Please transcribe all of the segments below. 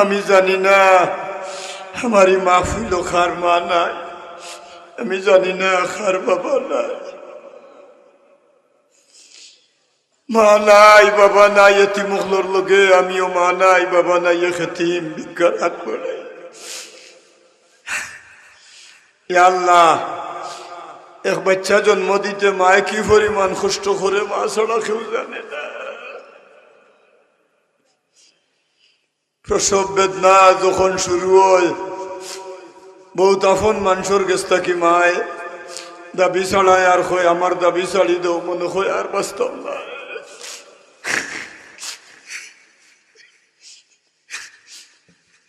আমি জানি না, আমারই মা ফুল খার মা নাই। আমি জানি না খার বাবা নাই। মা নাই, বাবা নাই এটি মুখলোর লগে আমিও মা নাই, বাবা নাই এ বিজ্ঞান হাত পড়ে। আল্লাহ, এক বাচ্চা জন্ম দিতে মায় কি পরিমাণ কষ্ট করে মা ছাড়া কেউ জানে না। প্রসব বেদনা যখন শুরু হয় বহুত আফন মানুষের গেছ থাকি মায়? দাবি ছাড়ায় আর হয়, আমার দাবি ছাড়ি দেও, মনে হয় আর বাস্তব না।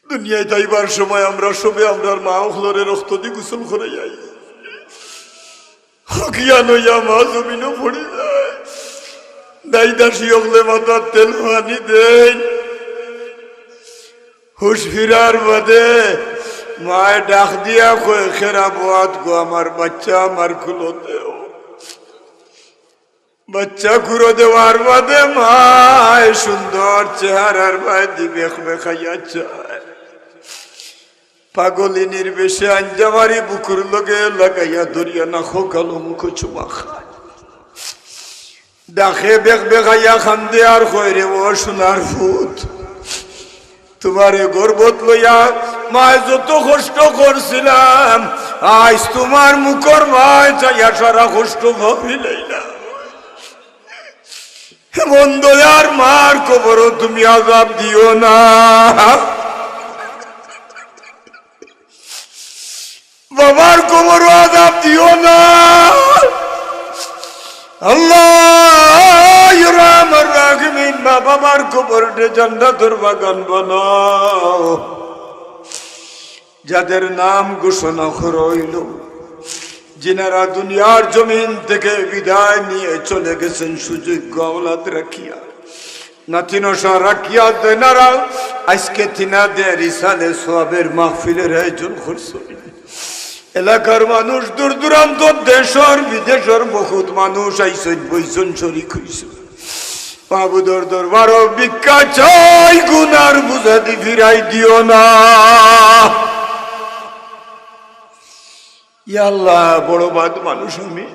দুনিয়ায় যাইবার সময় আমরা সবে আমরা মা হলরে রক্ত দি গোসল করে যাই। হকিয়ান হইয়া মা জমিনও পড়ে যায়। দাই দাসী হলে মাথার তেল হানি দেয়। হুশ ফিরার বাদে মায় ডাক দিয়া খেরা বোয়াত গো, আমার বাচ্চা আমার খুলো দেও। বাচ্চা খুঁড়ো দেওয়ার বাদে মায় সুন্দর চেহারার মায় দিবে খাইয়া চায় পাগলিনীর বেশে আঞ্জামারি বুকুর লগে লাগাইয়া ধরিয়া না খোকালো মুখ চুমা খায়। ডাকে বেগ বেগাইয়া খান্দে আর কইরে ও সোনার ফুট তোমারে গর্বত লইয়া মায় যত কষ্ট করছিলাম, আজ তোমার মুখর মায় চাইয়া সারা কষ্ট ভাবিলাই না এমন মার কবর তুমি আজাব দিও না। বাবার কবর আজাব দিও না। আল্লাহ! রাগমিন বাবা মার কবর জান্নাতের বাগান যাদের নাম ঘোষণা করইল, যিনারা দুনিয়ার জমিন থেকে বিদায় নিয়ে চলে গেছেন, সুযোগ্য আওলাদ রাখিয়া। এলাকার মানুষ, দূর দূরান্ত, দেশর বিদেশর বহুত মানুষ আইসন, বইসন, শরিক হইছে চাই, গুনার ফিরাই দিও না। বড় বাদ মানুষ আমি।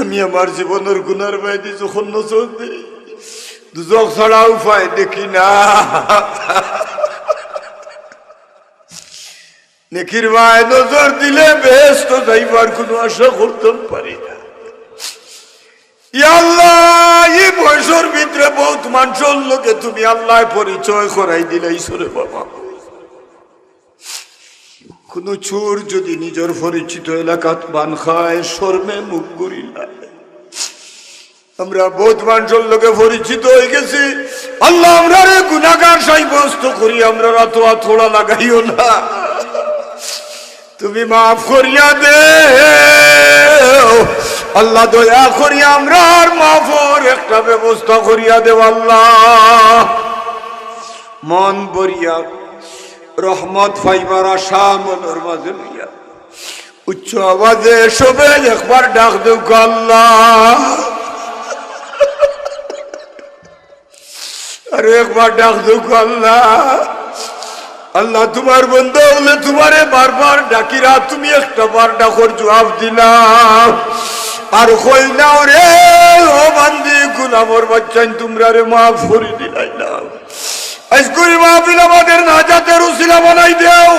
আমি আমার জীবনের গুনার যখন নজর দুজক ছাড়া উপায় দেখি না। নেকির মায় নজর দিলে বেশ তো যাইবার কোনো আশা করতাম পারি না। এই বয়সের ভিতরে বহুত মানুষের লোকে তুমি আল্লাহ পরিচয় করাই দিলে ঈশ্বরে বাবা। কোন চোর যদি নিজের পরিচিত এলাকাত বান খায়, শর্মে মুখ করিলা আমরা বহুত মানুষের লোকে পরিচিত হয়ে গেছি। আল্লাহ আমরা রে গুনাগার সাব্যস্ত করি, আমরা রাত থোড়া লাগাইও না। তুমি মাফ করিয়া দে আল্লাহ দয়া করিয়া আমরা আর মাফর একটা ব্যবস্থা করিয়া দেব আল্লাহ। মন বরিয়া রহমত ফাইবার আশা মনের মাঝে লইয়া। উচ্চ আওয়াজে সবে একবার ডাক দেব আল্লাহ। আরে একবার ডাক দেব আল্লাহ। আল্লাহ তোমার বন্ধু হলে তোমারে বারবার ডাকিরা, তুমি একটা বার ডাকর জবাব দিলাম আর কই নাও রে, ও বান্দি গুলামর বাচ্চান তোমরা রে মাফ করে দিলাইলাম। আজকুরি মাহফিল আমাদের নাজাতের দেও।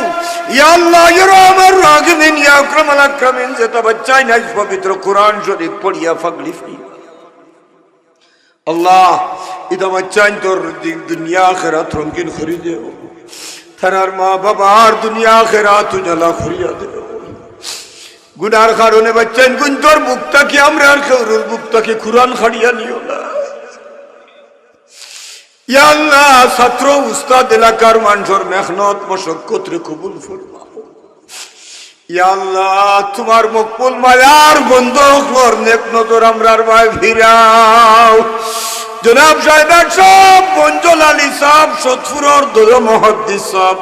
ইয়া আল্লাহ ইয়া রহমান রাহিমিন ইয়া আকরামাল আকরামিন বাচ্চাই নাই, পবিত্র কোরআন শরীফ পড়িয়া ফাগলি ফি। আল্লাহ ইদা বাচ্চাই তোর দুনিয়া, আখিরাত রঙ্গিন করে দেও। তার মা বাবার দুনিয়া খেরাত জ্বালা খুলিয়া দেব গুনার কারণে বাচ্চান গুন্তর বুকটাকে আমরা আর কেউর বুকটাকে কুরান খাড়িয়া নিও না। ছাত্র উস্তাদ এলাকার মানুষের মেহনত মশক্কত কবুল তোমার মকবুল মায়ার বন্ধ নজর আমরার ভাই ভিড়াও জনাব সাহেবের সব মঞ্জল আলী সাহ সতফুরর দোল মহদ্দিস সাহ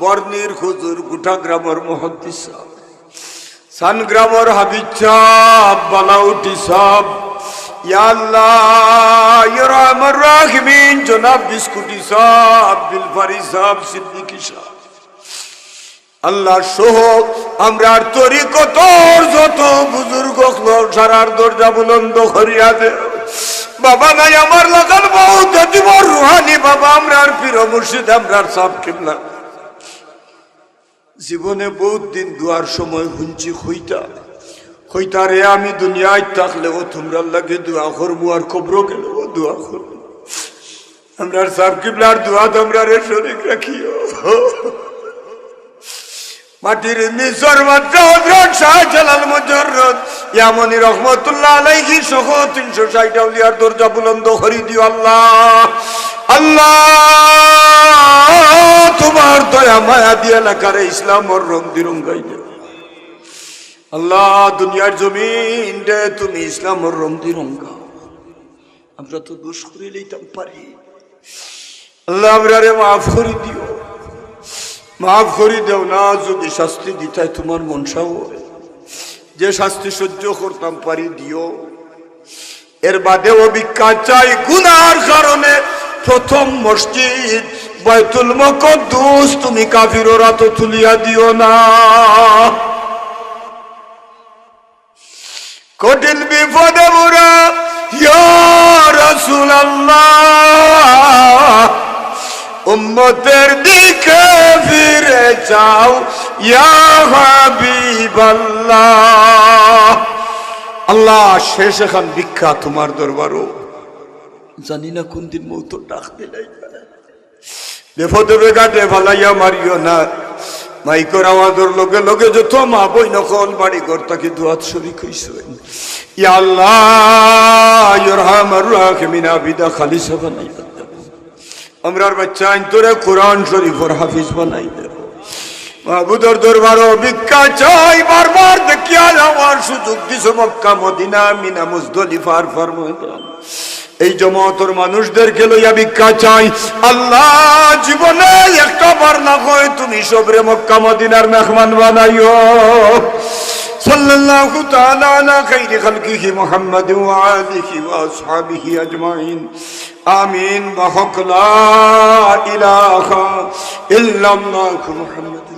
বর্ণির হুজুর গুঠা গ্রামের মহদ্দিস সাহ সানগ্রামের সাহ বালাউটি জনাব বিস্কুটি সিদ্দিকি সাহ আল্লাহ তরিকতর যত বুজুর্গ সারার দরজা বাবা নাই আমার লাগান বহুত জীবন রুহানি বাবা, আমরার পীর মুর্শিদ, আমরার সাপ কিবলা। জীবনে বহুত দিন দুয়ার সময় হুঞ্চি হইতা হইতা রে, আমি দুনিয়ায় থাকলেও তোমরা লাগে দোয়া করব আর কবর গেলেও দোয়া করব। আমরা সাপ কিবলার দোয়া তোমরা রে শরীর রাখিও। মাটির মিশর শাহ জালাল মুজররদ ইয়ামনি রহমতুল্লাহ আলাইহি সহ তিনশো ষাট আউলিয়ার দরজা বুলন্দ হরি দিও আল্লাহ। আল্লাহ! তোমার দয়া, মায়া দিয়ে এলাকারে ইসলাম ওর রং দিরঙ্গাই দে। আল্লাহ, দুনিয়ার জমিন রে তুমি ইসলাম ওর রং দিরঙ্গা আমরা তো দোষ করে লইতাম পারি। আল্লাহ, আমরা রে মাফ করে দিও। মাফ করি দেও না, যদি শাস্তি দিতাই তোমার মনসাও যে শাস্তি সহ্য করতাম পারি দিও। এর বাদেও ভিক্ষা চাই, গুনার কারণে প্রথম মসজিদ বাইতুল মকদ্দুস, তুমি কাফির তো তুলিয়া দিও না। কঠিন বিপদে বুড়া উম্মতের দিকে ফিরে যাও আল্লাহ শেষ এখন ভিক্ষা তোমার দরবারও। জানি না কোন দিন মৌত ডাক দিলাই বেফতে বেগাটে ভালাইয়া মারিও না। মাইকর আওয়াজের লগে লগে যত মা বই নকল বাড়ি ঘর তাকে দুয়াত শরীক হইছেন ইয়া আল্লাহ, ইরহামার রাহিমিনা বিদা খালিসা বানাইয়া আমরার বাচ্চা তোরে কোরআন শরীফর হাফিজ বানাই দে মাহবুদর দরবারও ভিক্ষা চাই, বারবার দেখিয়া যাওয়ার সুযোগ দিছ মক্কা, মদিনা, মিনা, মুজদলিফার ফার ময়দান এই জমাতর মানুষদেরকে লইয়া ভিক্ষা চাই আল্লাহ জীবনে একটা বার না হয় তুমি সবরে মক্কা মদিনার মেহমান বানাইও صلى الله تعالى على خير خلقه محمد وآله وأصحابه أجمعين آمين بحق لا إله إلا الله محمد